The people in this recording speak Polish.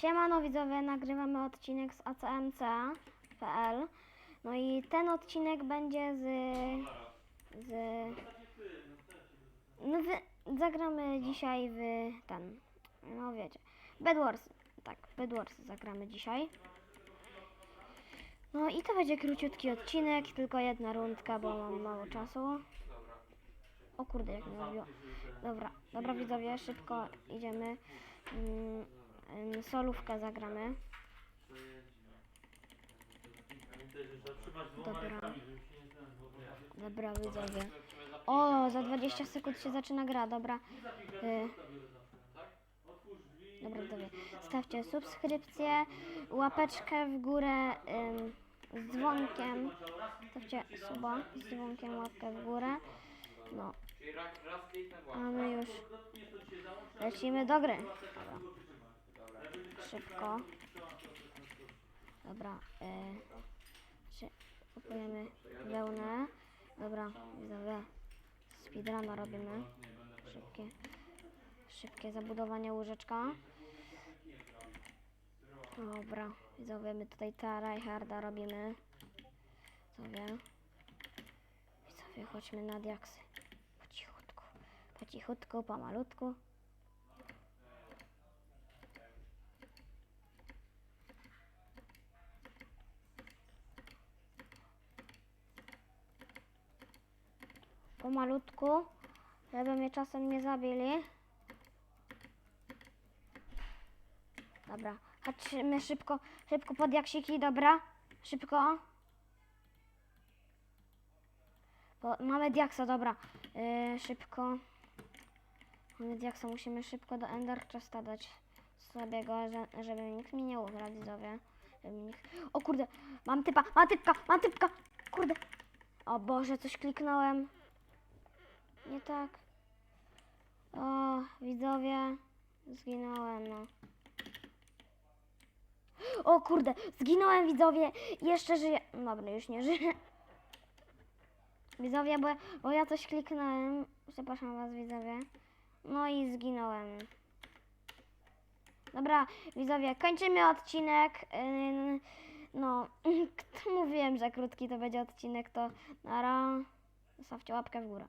Siemano widzowie, nagrywamy odcinek z ACMC.pl No i ten odcinek będzie z... z... No wy, zagramy dzisiaj w ten, no wiecie, Bedwars, tak, Bedwars zagramy dzisiaj. No i to będzie króciutki odcinek, tylko jedna rundka, bo mam mało czasu. O kurde, jak mi robiło. Dobra, dobra widzowie, szybko idziemy. Mm, solówkę zagramy. Dobra. Dobra widzowie. O, za 20 sekund się zaczyna gra, dobra. Y, dobra widzowie, stawcie subskrypcję, łapeczkę w górę ym, z dzwonkiem. Stawcie suba z dzwonkiem, łapkę w górę. No, a my już lecimy do gry. Dobra. Szybko. Dobra. Y, czy kupujemy wełnę. Dobra, widzowie. Speedruna robimy. Szybkie. Szybkie zabudowanie łóżeczka. Dobra, widzowie, my tutaj tryharda robimy. Widzowie. Widzowie, chodźmy na diaksy. Po cichutku. Po cichutku, pomalutku. Pomalutku, żeby mnie czasem nie zabili. Dobra, chodźmy szybko, szybko pod jaksiki, dobra? Szybko. Bo mamy diaksa, dobra. Yy, szybko. Mamy diaksa, musimy szybko do Ender Chesta dać sobie go, że, żeby nikt mi nie ukradł, widzowie. Nikt... O kurde, mam typa, mam typka, mam typka. Kurde. O Boże, coś kliknąłem. Nie tak. O, widzowie. Zginąłem, no. O kurde, zginąłem widzowie. Jeszcze żyję. Dobra, już nie żyję. Widzowie, bo, bo ja coś kliknąłem. Przepraszam was, widzowie. No i zginąłem. Dobra, widzowie, kończymy odcinek. Ym, No, mówiłem, że krótki to będzie odcinek, to nara. Zostawcie łapkę w górę.